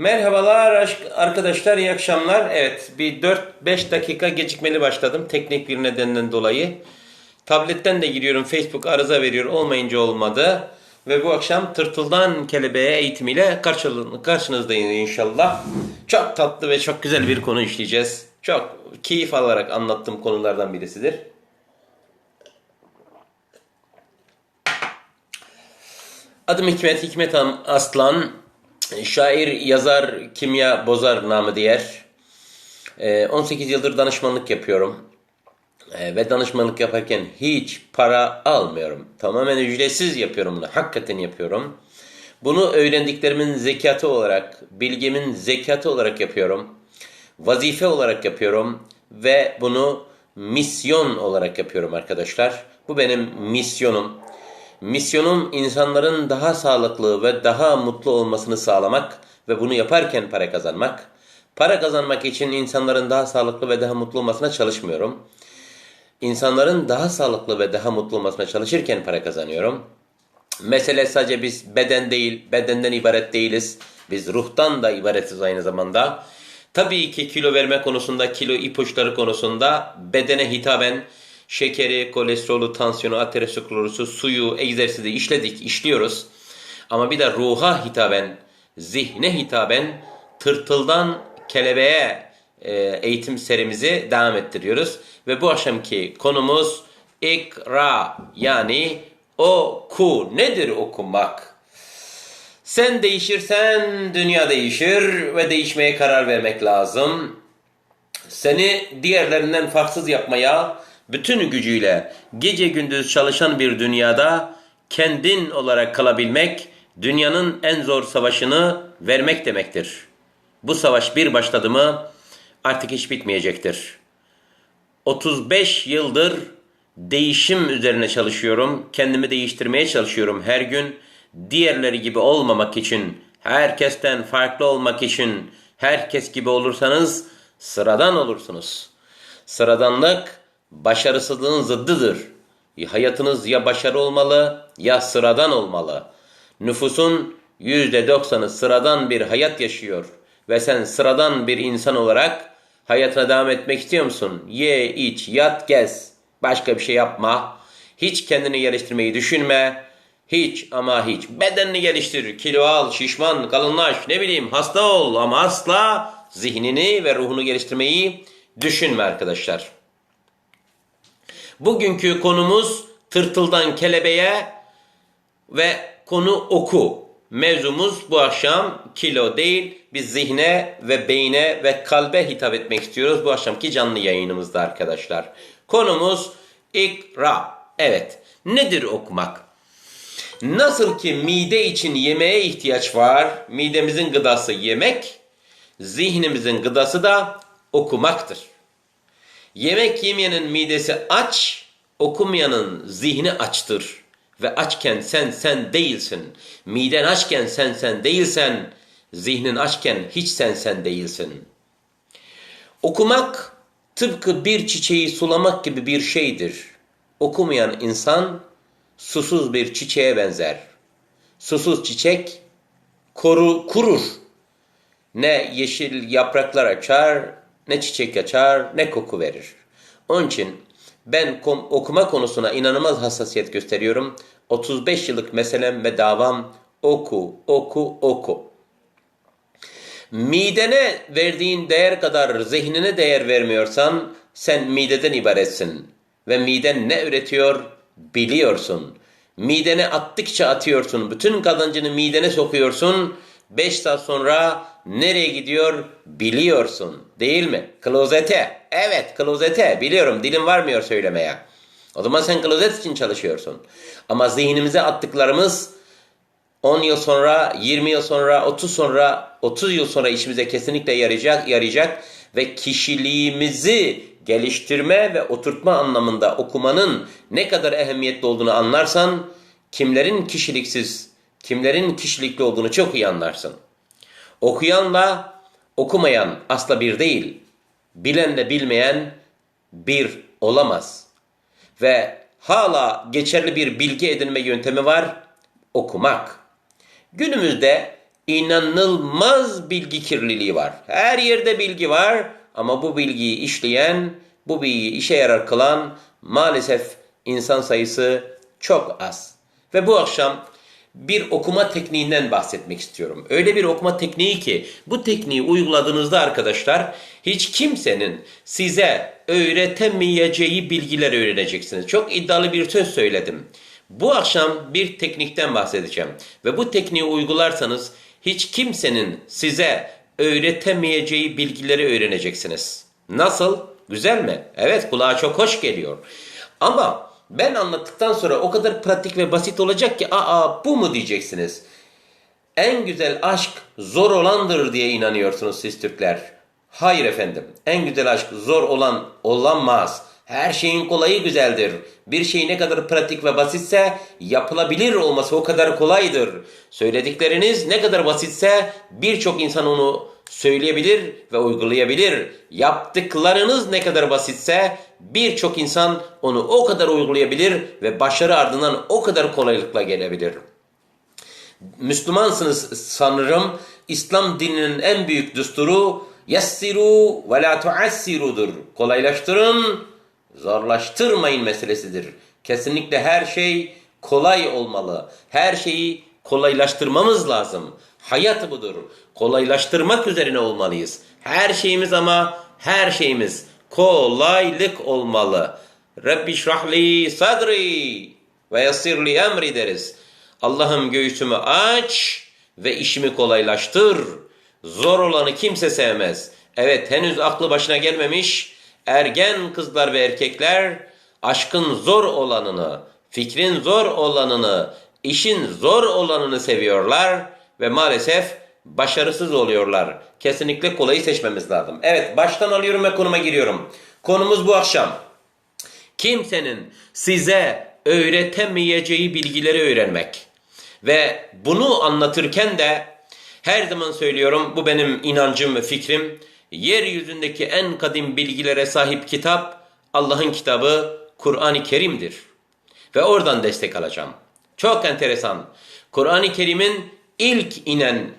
Merhabalar arkadaşlar, iyi akşamlar. Evet, bir 4-5 dakika gecikmeli başladım teknik bir nedenden dolayı. Tabletten de giriyorum, Facebook arıza veriyor, olmayınca olmadı. Ve bu akşam tırtıldan kelebeğe eğitimiyle karşınızdayım inşallah. Çok tatlı ve çok güzel bir konu işleyeceğiz. Çok keyif alarak anlattığım konulardan birisidir. Adım Hikmet, Hikmet Aslan. Şair, yazar, kimya bozar namı diğer. Ee, 18 yıldır danışmanlık yapıyorum. Ee, ve danışmanlık yaparken hiç para almıyorum. Tamamen ücretsiz yapıyorum bunu. Hakikaten yapıyorum. Bunu öğrendiklerimin zekatı olarak, bilgimin zekatı olarak yapıyorum. Vazife olarak yapıyorum. Ve bunu misyon olarak yapıyorum arkadaşlar. Bu benim misyonum. Misyonum insanların daha sağlıklı ve daha mutlu olmasını sağlamak ve bunu yaparken para kazanmak. Para kazanmak için insanların daha sağlıklı ve daha mutlu olmasına çalışmıyorum. İnsanların daha sağlıklı ve daha mutlu olmasına çalışırken para kazanıyorum. Mesele sadece biz beden değil, bedenden ibaret değiliz. Biz ruhtan da ibaretiz aynı zamanda. Tabii ki kilo verme konusunda, kilo ipuçları konusunda bedene hitaben şekeri, kolesterolü, tansiyonu, aterosklerozu, suyu, egzersizi işledik, işliyoruz. Ama bir de ruha hitaben, zihne hitaben tırtıldan kelebeğe e, eğitim serimizi devam ettiriyoruz. Ve bu akşamki konumuz ikra yani oku. Nedir okumak? Sen değişirsen dünya değişir ve değişmeye karar vermek lazım. Seni diğerlerinden farksız yapmaya bütün gücüyle gece gündüz çalışan bir dünyada kendin olarak kalabilmek dünyanın en zor savaşını vermek demektir. Bu savaş bir başladı mı artık hiç bitmeyecektir. 35 yıldır değişim üzerine çalışıyorum. Kendimi değiştirmeye çalışıyorum her gün. Diğerleri gibi olmamak için, herkesten farklı olmak için herkes gibi olursanız sıradan olursunuz. Sıradanlık başarısızlığın zıddıdır. Hayatınız ya başarı olmalı ya sıradan olmalı. Nüfusun %90'ı sıradan bir hayat yaşıyor ve sen sıradan bir insan olarak hayatına devam etmek istiyor musun? Ye, iç, yat, gez. Başka bir şey yapma. Hiç kendini geliştirmeyi düşünme. Hiç ama hiç. Bedenini geliştir. Kilo al, şişman, kalınlaş, ne bileyim hasta ol ama asla zihnini ve ruhunu geliştirmeyi düşünme arkadaşlar. Bugünkü konumuz tırtıldan kelebeğe ve konu oku. Mevzumuz bu akşam kilo değil, biz zihne ve beyne ve kalbe hitap etmek istiyoruz bu akşamki canlı yayınımızda arkadaşlar. Konumuz ikra. Evet, nedir okumak? Nasıl ki mide için yemeğe ihtiyaç var, midemizin gıdası yemek, zihnimizin gıdası da okumaktır. Yemek yemeyenin midesi aç, okumayanın zihni açtır. Ve açken sen sen değilsin. Miden açken sen sen değilsen, zihnin açken hiç sen sen değilsin. Okumak tıpkı bir çiçeği sulamak gibi bir şeydir. Okumayan insan susuz bir çiçeğe benzer. Susuz çiçek koru, kurur. Ne yeşil yapraklar açar, ne çiçek açar, ne koku verir. Onun için ben okuma konusuna inanılmaz hassasiyet gösteriyorum. 35 yıllık meselem ve davam oku, oku, oku. Midene verdiğin değer kadar zihnine değer vermiyorsan sen mideden ibaretsin. Ve miden ne üretiyor biliyorsun. Midene attıkça atıyorsun. Bütün kazancını midene sokuyorsun. 5 saat sonra nereye gidiyor biliyorsun. Değil mi? Klozete. Evet klozete. Biliyorum dilim varmıyor söylemeye. O zaman sen klozet için çalışıyorsun. Ama zihnimize attıklarımız 10 yıl sonra, 20 yıl sonra, 30 sonra, 30 yıl sonra işimize kesinlikle yarayacak, yarayacak ve kişiliğimizi geliştirme ve oturtma anlamında okumanın ne kadar ehemmiyetli olduğunu anlarsan, kimlerin kişiliksiz, kimlerin kişilikli olduğunu çok iyi anlarsın. Okuyanla okumayan asla bir değil. Bilenle bilmeyen bir olamaz. Ve hala geçerli bir bilgi edinme yöntemi var. Okumak. Günümüzde inanılmaz bilgi kirliliği var. Her yerde bilgi var ama bu bilgiyi işleyen, bu bilgiyi işe yarar kılan maalesef insan sayısı çok az. Ve bu akşam bir okuma tekniğinden bahsetmek istiyorum. Öyle bir okuma tekniği ki bu tekniği uyguladığınızda arkadaşlar hiç kimsenin size öğretemeyeceği bilgiler öğreneceksiniz. Çok iddialı bir söz söyledim. Bu akşam bir teknikten bahsedeceğim ve bu tekniği uygularsanız hiç kimsenin size öğretemeyeceği bilgileri öğreneceksiniz. Nasıl? Güzel mi? Evet kulağa çok hoş geliyor. Ama ben anlattıktan sonra o kadar pratik ve basit olacak ki aa bu mu diyeceksiniz. En güzel aşk zor olandır diye inanıyorsunuz siz Türkler. Hayır efendim. En güzel aşk zor olan olamaz. Her şeyin kolayı güzeldir. Bir şey ne kadar pratik ve basitse yapılabilir olması o kadar kolaydır. Söyledikleriniz ne kadar basitse birçok insan onu söyleyebilir ve uygulayabilir. Yaptıklarınız ne kadar basitse birçok insan onu o kadar uygulayabilir ve başarı ardından o kadar kolaylıkla gelebilir. Müslümansınız sanırım. İslam dininin en büyük düsturu yessiru ve la tuassirudur. Kolaylaştırın, zorlaştırmayın meselesidir. Kesinlikle her şey kolay olmalı. Her şeyi kolaylaştırmamız lazım. Hayat budur. Kolaylaştırmak üzerine olmalıyız. Her şeyimiz ama her şeyimiz kolaylık olmalı. Rabbi şrahli sadri ve yassirli emri deriz. Allah'ım göğsümü aç ve işimi kolaylaştır. Zor olanı kimse sevmez. Evet henüz aklı başına gelmemiş ergen kızlar ve erkekler aşkın zor olanını, fikrin zor olanını, işin zor olanını seviyorlar ve maalesef başarısız oluyorlar. Kesinlikle kolayı seçmemiz lazım. Evet baştan alıyorum ve konuma giriyorum. Konumuz bu akşam. Kimsenin size öğretemeyeceği bilgileri öğrenmek. Ve bunu anlatırken de her zaman söylüyorum bu benim inancım ve fikrim. Yeryüzündeki en kadim bilgilere sahip kitap Allah'ın kitabı Kur'an-ı Kerim'dir. Ve oradan destek alacağım. Çok enteresan. Kur'an-ı Kerim'in ilk inen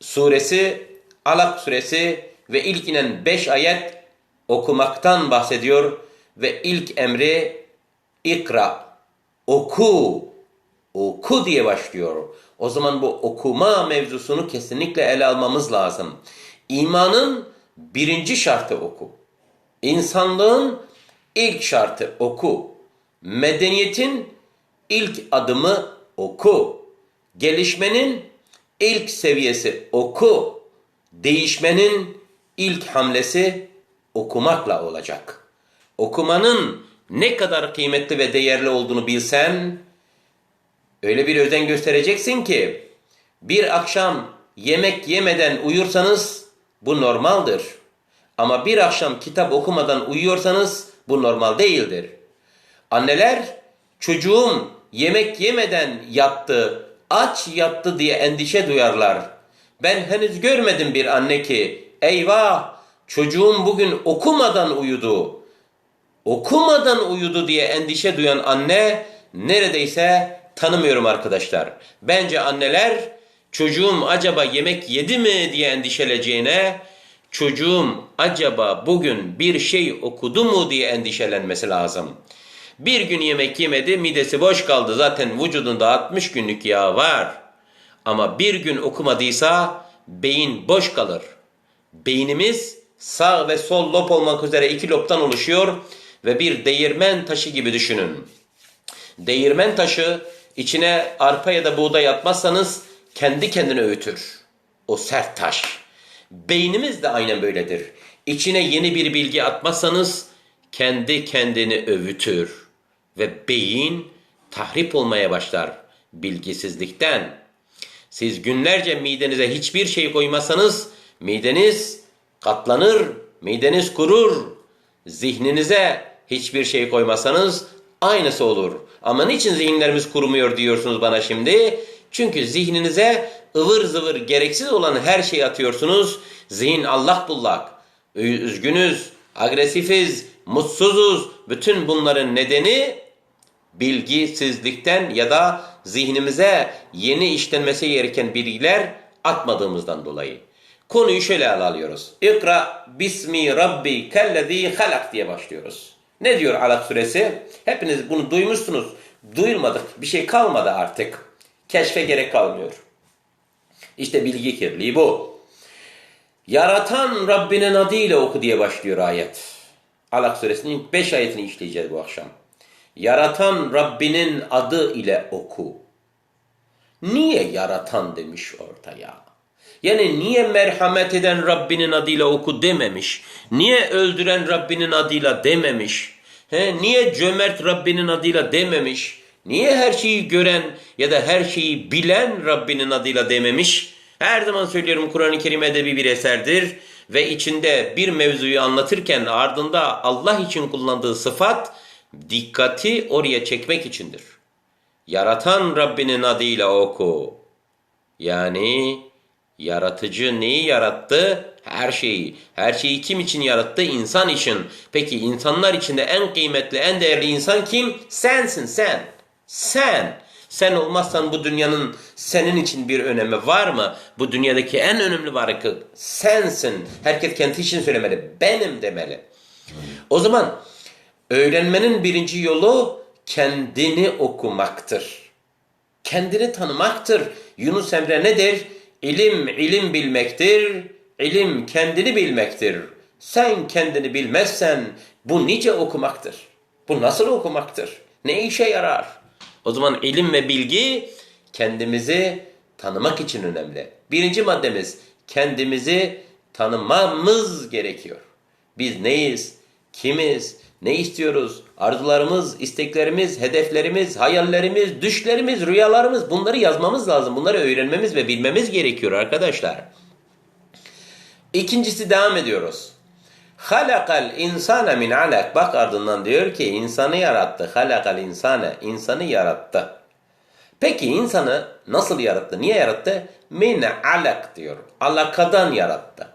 suresi Alak suresi ve ilk inen 5 ayet okumaktan bahsediyor ve ilk emri ikra oku oku diye başlıyor. O zaman bu okuma mevzusunu kesinlikle ele almamız lazım. İmanın birinci şartı oku. İnsanlığın ilk şartı oku. Medeniyetin ilk adımı oku. Gelişmenin ilk seviyesi oku. Değişmenin ilk hamlesi okumakla olacak. Okumanın ne kadar kıymetli ve değerli olduğunu bilsen, öyle bir özen göstereceksin ki, bir akşam yemek yemeden uyursanız bu normaldir. Ama bir akşam kitap okumadan uyuyorsanız bu normal değildir. Anneler çocuğum yemek yemeden yattı, aç yattı diye endişe duyarlar. Ben henüz görmedim bir anne ki eyvah çocuğum bugün okumadan uyudu. Okumadan uyudu diye endişe duyan anne neredeyse tanımıyorum arkadaşlar. Bence anneler çocuğum acaba yemek yedi mi diye endişeleceğine çocuğum acaba bugün bir şey okudu mu diye endişelenmesi lazım. Bir gün yemek yemedi, midesi boş kaldı. Zaten vücudunda 60 günlük yağ var. Ama bir gün okumadıysa beyin boş kalır. Beynimiz sağ ve sol lob olmak üzere iki lobtan oluşuyor ve bir değirmen taşı gibi düşünün. Değirmen taşı içine arpa ya da buğday atmazsanız kendi kendine öğütür. O sert taş. Beynimiz de aynen böyledir. İçine yeni bir bilgi atmazsanız kendi kendini övütür ve beyin tahrip olmaya başlar bilgisizlikten. Siz günlerce midenize hiçbir şey koymasanız mideniz katlanır, mideniz kurur. Zihninize hiçbir şey koymasanız aynısı olur. Ama niçin zihinlerimiz kurumuyor diyorsunuz bana şimdi? Çünkü zihninize ıvır zıvır gereksiz olan her şeyi atıyorsunuz. Zihin allak bullak. Üzgünüz, agresifiz, mutsuzuz. Bütün bunların nedeni bilgisizlikten ya da zihnimize yeni işlenmesi gereken bilgiler atmadığımızdan dolayı. Konuyu şöyle ele alıyoruz. İkra bismi rabbi kellezi halak diye başlıyoruz. Ne diyor Alak suresi? Hepiniz bunu duymuşsunuz. Duyulmadık. Bir şey kalmadı artık. Keşfe gerek kalmıyor. İşte bilgi kirliliği bu. Yaratan Rabbinin adıyla oku diye başlıyor ayet. Alak suresinin ilk 5 ayetini işleyeceğiz bu akşam. Yaratan Rabbinin adı ile oku. Niye yaratan demiş ortaya? Yani niye merhamet eden Rabbinin adıyla oku dememiş? Niye öldüren Rabbinin adıyla dememiş? He, niye cömert Rabbinin adıyla dememiş? Niye her şeyi gören ya da her şeyi bilen Rabbinin adıyla dememiş? Her zaman söylüyorum Kur'an-ı Kerim edebi bir eserdir ve içinde bir mevzuyu anlatırken ardında Allah için kullandığı sıfat dikkati oraya çekmek içindir. Yaratan Rabbinin adıyla oku. Yani yaratıcı neyi yarattı? Her şeyi. Her şeyi kim için yarattı? İnsan için. Peki insanlar içinde en kıymetli, en değerli insan kim? Sensin sen. Sen. Sen olmazsan bu dünyanın senin için bir önemi var mı? Bu dünyadaki en önemli varlık sensin. Herkes kendi için söylemeli. Benim demeli. O zaman öğrenmenin birinci yolu kendini okumaktır. Kendini tanımaktır. Yunus Emre nedir? İlim ilim bilmektir. İlim kendini bilmektir. Sen kendini bilmezsen bu nice okumaktır. Bu nasıl okumaktır? Ne işe yarar? O zaman ilim ve bilgi kendimizi tanımak için önemli. Birinci maddemiz kendimizi tanımamız gerekiyor. Biz neyiz? Kimiz? Ne istiyoruz? Arzularımız, isteklerimiz, hedeflerimiz, hayallerimiz, düşlerimiz, rüyalarımız bunları yazmamız lazım. Bunları öğrenmemiz ve bilmemiz gerekiyor arkadaşlar. İkincisi devam ediyoruz. Halakal insane min alak. Bak ardından diyor ki insanı yarattı. Halakal insane. insanı yarattı. Peki insanı nasıl yarattı? Niye yarattı? Min alak diyor. Alakadan yarattı.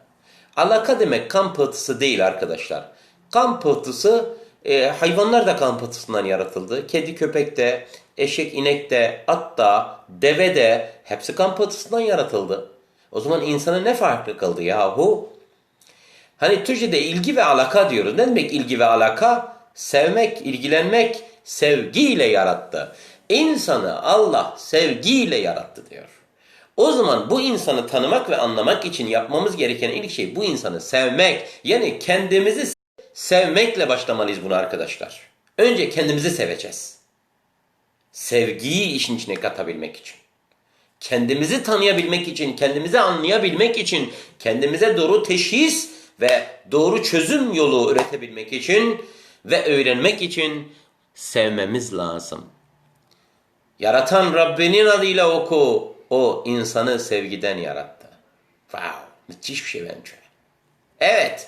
Alaka demek kan pıhtısı değil arkadaşlar. Kan pıhtısı e, hayvanlar da kan pıhtısından yaratıldı. Kedi, köpek de, eşek, inek de, at da, deve de hepsi kan pıhtısından yaratıldı. O zaman insana ne farklı kaldı yahu? Hani Türkçe'de ilgi ve alaka diyoruz. Ne demek ilgi ve alaka? Sevmek, ilgilenmek, sevgiyle yarattı. İnsanı Allah sevgiyle yarattı diyor. O zaman bu insanı tanımak ve anlamak için yapmamız gereken ilk şey bu insanı sevmek. Yani kendimizi sevmekle başlamalıyız bunu arkadaşlar. Önce kendimizi seveceğiz. Sevgiyi işin içine katabilmek için. Kendimizi tanıyabilmek için, kendimizi anlayabilmek için, kendimize doğru teşhis ve doğru çözüm yolu üretebilmek için ve öğrenmek için sevmemiz lazım. Yaratan Rabbinin adıyla oku. O insanı sevgiden yarattı. Wow, müthiş bir şey bence. Evet,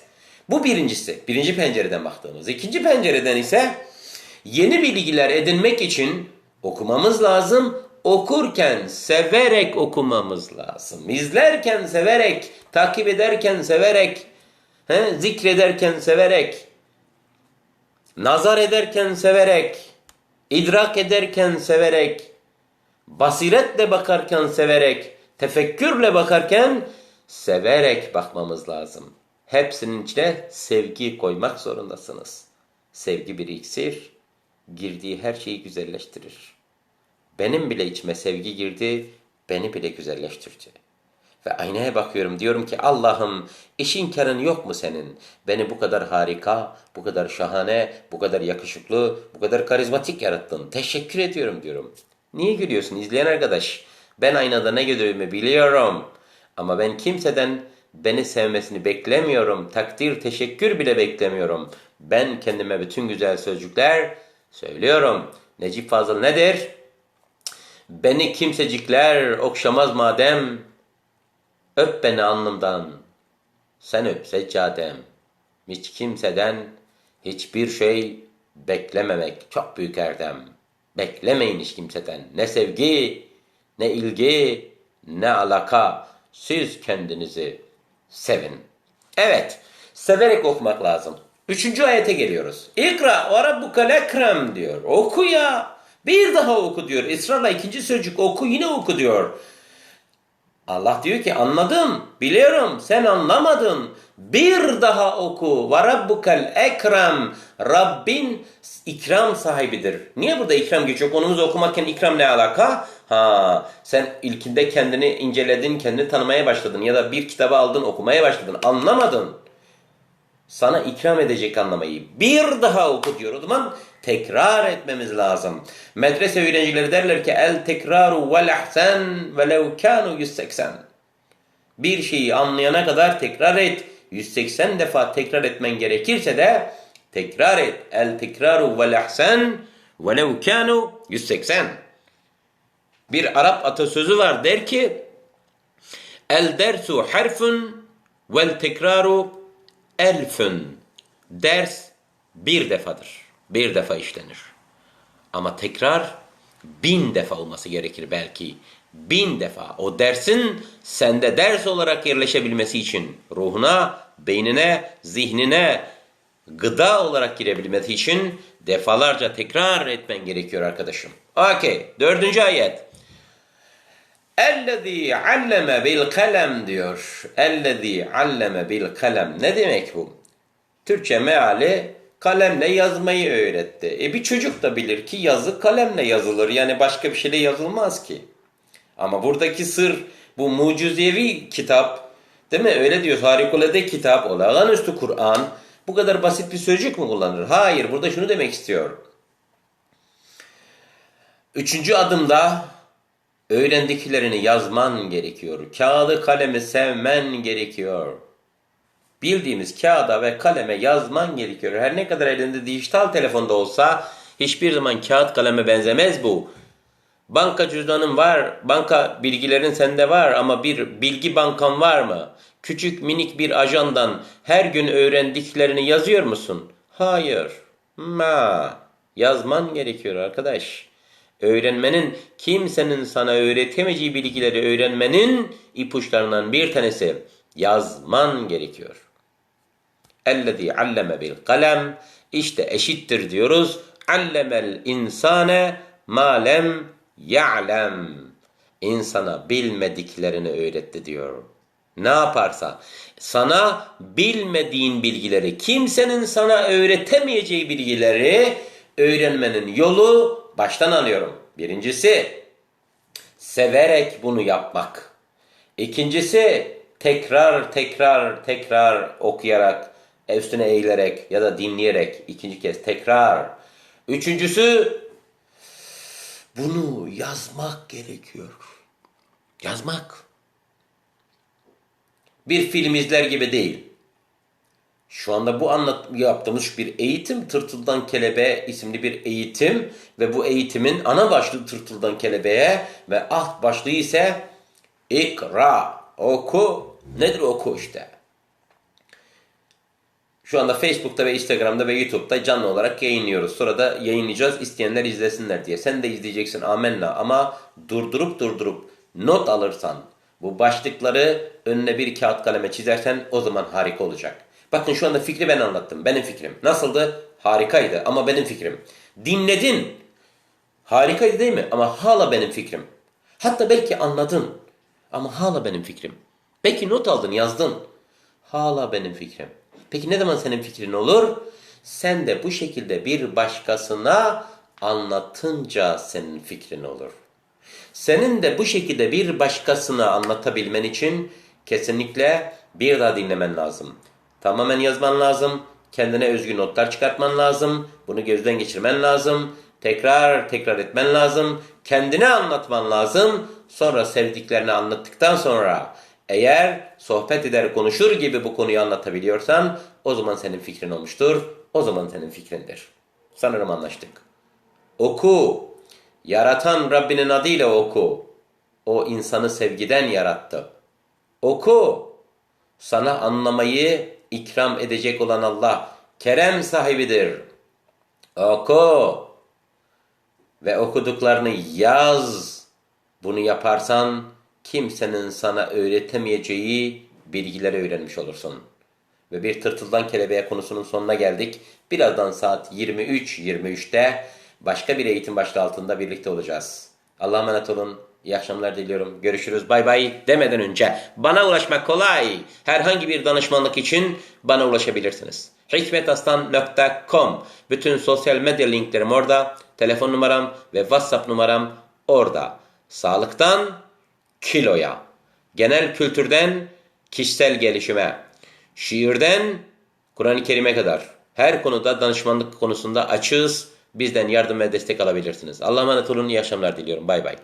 bu birincisi. Birinci pencereden baktığımız. İkinci pencereden ise yeni bilgiler edinmek için okumamız lazım. Okurken severek okumamız lazım. İzlerken severek, takip ederken severek, he, zikrederken severek, nazar ederken severek, idrak ederken severek, basiretle bakarken severek, tefekkürle bakarken severek bakmamız lazım. Hepsinin içine sevgi koymak zorundasınız. Sevgi bir iksir, girdiği her şeyi güzelleştirir. Benim bile içime sevgi girdi, beni bile güzelleştirdi. Ve aynaya bakıyorum diyorum ki Allah'ım işin karın yok mu senin? Beni bu kadar harika, bu kadar şahane, bu kadar yakışıklı, bu kadar karizmatik yarattın. Teşekkür ediyorum diyorum. Niye gülüyorsun izleyen arkadaş? Ben aynada ne gördüğümü biliyorum. Ama ben kimseden beni sevmesini beklemiyorum. Takdir, teşekkür bile beklemiyorum. Ben kendime bütün güzel sözcükler söylüyorum. Necip Fazıl nedir? Beni kimsecikler okşamaz madem, öp beni alnımdan, sen öp seccadem. Hiç kimseden hiçbir şey beklememek çok büyük erdem. Beklemeyin hiç kimseden. Ne sevgi, ne ilgi, ne alaka. Siz kendinizi sevin. Evet, severek okumak lazım. Üçüncü ayete geliyoruz. İkra ve rabbuka lekrem diyor. Oku ya. Bir daha oku diyor. Israrla ikinci sözcük oku yine oku diyor. Allah diyor ki anladım, biliyorum, sen anlamadın. Bir daha oku. Ve rabbukel ekrem. Rabbin ikram sahibidir. Niye burada ikram geçiyor? Konumuzu okumarken ikram ne alaka? Ha, sen ilkinde kendini inceledin, kendini tanımaya başladın ya da bir kitabı aldın, okumaya başladın. Anlamadın. Sana ikram edecek anlamayı bir daha oku diyor. O zaman tekrar etmemiz lazım. Medrese öğrencileri derler ki el tekraru vel ahsen velev kanu 180. Bir şeyi anlayana kadar tekrar et. 180 defa tekrar etmen gerekirse de tekrar et. El tekraru vel ahsen velev kanu 180. Bir Arap atasözü var der ki El dersu harfun vel tekraru elfün. Ders bir defadır. Bir defa işlenir. Ama tekrar bin defa olması gerekir belki. Bin defa. O dersin sende ders olarak yerleşebilmesi için ruhuna, beynine, zihnine gıda olarak girebilmesi için defalarca tekrar etmen gerekiyor arkadaşım. Okey. Dördüncü ayet. Ellezî alleme bil kalem diyor. Ellezî alleme bil kalem. Ne demek bu? Türkçe meali kalemle yazmayı öğretti. E bir çocuk da bilir ki yazı kalemle yazılır. Yani başka bir şeyle yazılmaz ki. Ama buradaki sır bu mucizevi kitap değil mi? Öyle diyor harikulade kitap, olağanüstü Kur'an. Bu kadar basit bir sözcük mü kullanır? Hayır. Burada şunu demek istiyor. Üçüncü adımda öğrendiklerini yazman gerekiyor. Kağıdı kalemi sevmen gerekiyor. Bildiğimiz kağıda ve kaleme yazman gerekiyor. Her ne kadar elinde dijital telefonda olsa hiçbir zaman kağıt kaleme benzemez bu. Banka cüzdanın var, banka bilgilerin sende var ama bir bilgi bankan var mı? Küçük minik bir ajandan her gün öğrendiklerini yazıyor musun? Hayır. Ma. Yazman gerekiyor arkadaş. Öğrenmenin kimsenin sana öğretemeyeceği bilgileri öğrenmenin ipuçlarından bir tanesi yazman gerekiyor. Alleme bil kalem işte eşittir diyoruz. Allemel insane ma lem ya'lem. İnsana bilmediklerini öğretti diyor. Ne yaparsa sana bilmediğin bilgileri, kimsenin sana öğretemeyeceği bilgileri öğrenmenin yolu baştan alıyorum. Birincisi severek bunu yapmak. İkincisi tekrar tekrar tekrar okuyarak, üstüne eğilerek ya da dinleyerek ikinci kez tekrar. Üçüncüsü bunu yazmak gerekiyor. Yazmak. Bir film izler gibi değil. Şu anda bu anlat yaptığımız bir eğitim Tırtıldan Kelebeğe isimli bir eğitim ve bu eğitimin ana başlığı Tırtıldan Kelebeğe ve alt başlığı ise ikra oku nedir oku işte. Şu anda Facebook'ta ve Instagram'da ve YouTube'da canlı olarak yayınlıyoruz. Sonra da yayınlayacağız isteyenler izlesinler diye. Sen de izleyeceksin amenna ama durdurup durdurup not alırsan bu başlıkları önüne bir kağıt kaleme çizersen o zaman harika olacak. Bakın şu anda fikri ben anlattım. Benim fikrim. Nasıldı? Harikaydı ama benim fikrim. Dinledin. Harikaydı değil mi? Ama hala benim fikrim. Hatta belki anladın. Ama hala benim fikrim. Belki not aldın, yazdın. Hala benim fikrim. Peki ne zaman senin fikrin olur? Sen de bu şekilde bir başkasına anlatınca senin fikrin olur. Senin de bu şekilde bir başkasına anlatabilmen için kesinlikle bir daha dinlemen lazım. Tamamen yazman lazım. Kendine özgü notlar çıkartman lazım. Bunu gözden geçirmen lazım. Tekrar tekrar etmen lazım. Kendine anlatman lazım. Sonra sevdiklerini anlattıktan sonra eğer sohbet eder konuşur gibi bu konuyu anlatabiliyorsan o zaman senin fikrin olmuştur. O zaman senin fikrindir. Sanırım anlaştık. Oku. Yaratan Rabbinin adıyla oku. O insanı sevgiden yarattı. Oku. Sana anlamayı ikram edecek olan Allah kerem sahibidir. Oku. Ve okuduklarını yaz. Bunu yaparsan kimsenin sana öğretemeyeceği bilgileri öğrenmiş olursun. Ve bir tırtıldan kelebeğe konusunun sonuna geldik. Birazdan saat 23.23'te başka bir eğitim başlığı altında birlikte olacağız. Allah'a emanet olun. İyi akşamlar diliyorum. Görüşürüz. Bay bay demeden önce bana ulaşmak kolay. Herhangi bir danışmanlık için bana ulaşabilirsiniz. hikmetaslan.com Bütün sosyal medya linklerim orada. Telefon numaram ve WhatsApp numaram orada. Sağlıktan kiloya, genel kültürden kişisel gelişime, şiirden Kur'an-ı Kerim'e kadar her konuda danışmanlık konusunda açığız. Bizden yardım ve destek alabilirsiniz. Allah'a emanet olun. İyi akşamlar diliyorum. Bay bay.